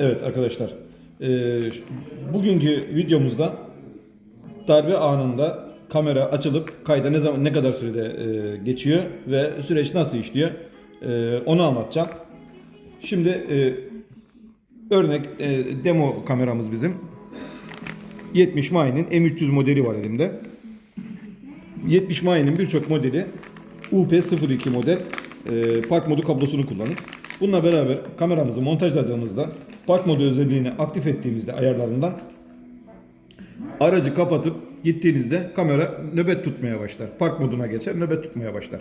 Evet arkadaşlar, eee, bugünkü videomuzda darbe anında kamera açılıp kayda ne zaman ne kadar sürede eee, geçiyor ve süreç nasıl işliyor eee, onu anlatacağım. Şimdi eee, örnek eee, demo kameramız bizim 70 Mai'nin M300 modeli var elimde. 70 Mai'nin birçok modeli UP02 model e, park modu kablosunu kullanır. Bununla beraber kameramızı montajladığımızda park modu özelliğini aktif ettiğimizde ayarlarından aracı kapatıp gittiğinizde kamera nöbet tutmaya başlar. Park moduna geçer, nöbet tutmaya başlar.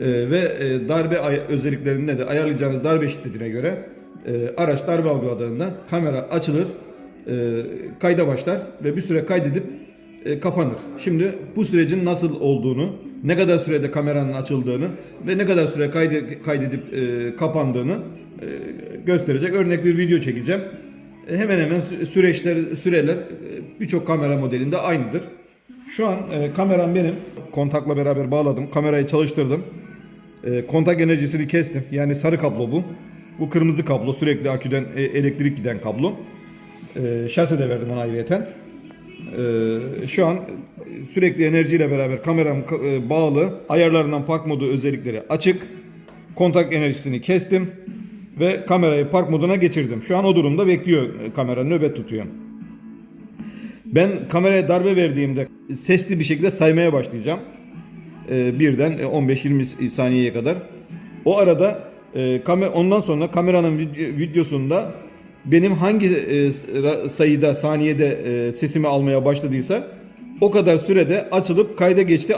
E, ve e, darbe özelliklerinde de ayarlayacağınız darbe şiddetine göre e, araç darbe algıladığında kamera açılır, e, kayda başlar ve bir süre kaydedip e, kapanır. Şimdi bu sürecin nasıl olduğunu, ne kadar sürede kameranın açıldığını ve ne kadar süre kayde- kaydedip e, kapandığını e, gösterecek örnek bir video çekeceğim. E, hemen hemen sü- süreçler, süreler e, birçok kamera modelinde aynıdır. Şu an e, kameram benim. Kontakla beraber bağladım. Kamerayı çalıştırdım. E, kontak enerjisini kestim. Yani sarı kablo bu. Bu kırmızı kablo sürekli aküden e, elektrik giden kablo. E, şase de verdim ona ayrıyeten. E, şu an sürekli enerjiyle beraber kameram ka- e, bağlı. Ayarlarından park modu özellikleri açık. Kontak enerjisini kestim ve kamerayı park moduna geçirdim. Şu an o durumda bekliyor e, kamera nöbet tutuyor. Ben kameraya darbe verdiğimde sesli bir şekilde saymaya başlayacağım. Ee, birden e, 15-20 saniyeye kadar. O arada e, kamer ondan sonra kameranın vid- videosunda benim hangi e, sayıda saniyede e, sesimi almaya başladıysa o kadar sürede açılıp kayda geçti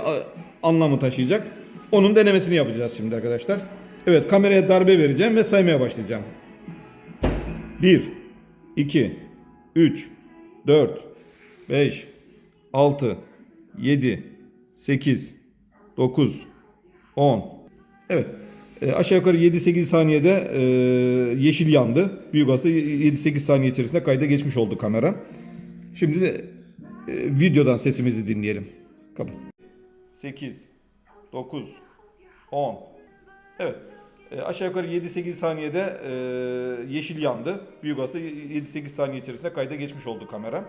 anlamı taşıyacak. Onun denemesini yapacağız şimdi arkadaşlar. Evet kameraya darbe vereceğim ve saymaya başlayacağım. 1 2 3 4 5 6 7 8 9 10 Evet. E, aşağı yukarı 7-8 saniyede e, yeşil yandı. Büyük aslında 7-8 saniye içerisinde kayda geçmiş oldu kamera. Şimdi de e, videodan sesimizi dinleyelim. Kapat. 8 9 10 Evet. E, aşağı yukarı 7-8 saniyede e, yeşil yandı. Büyük aslında 7-8 saniye içerisinde kayda geçmiş oldu kamera.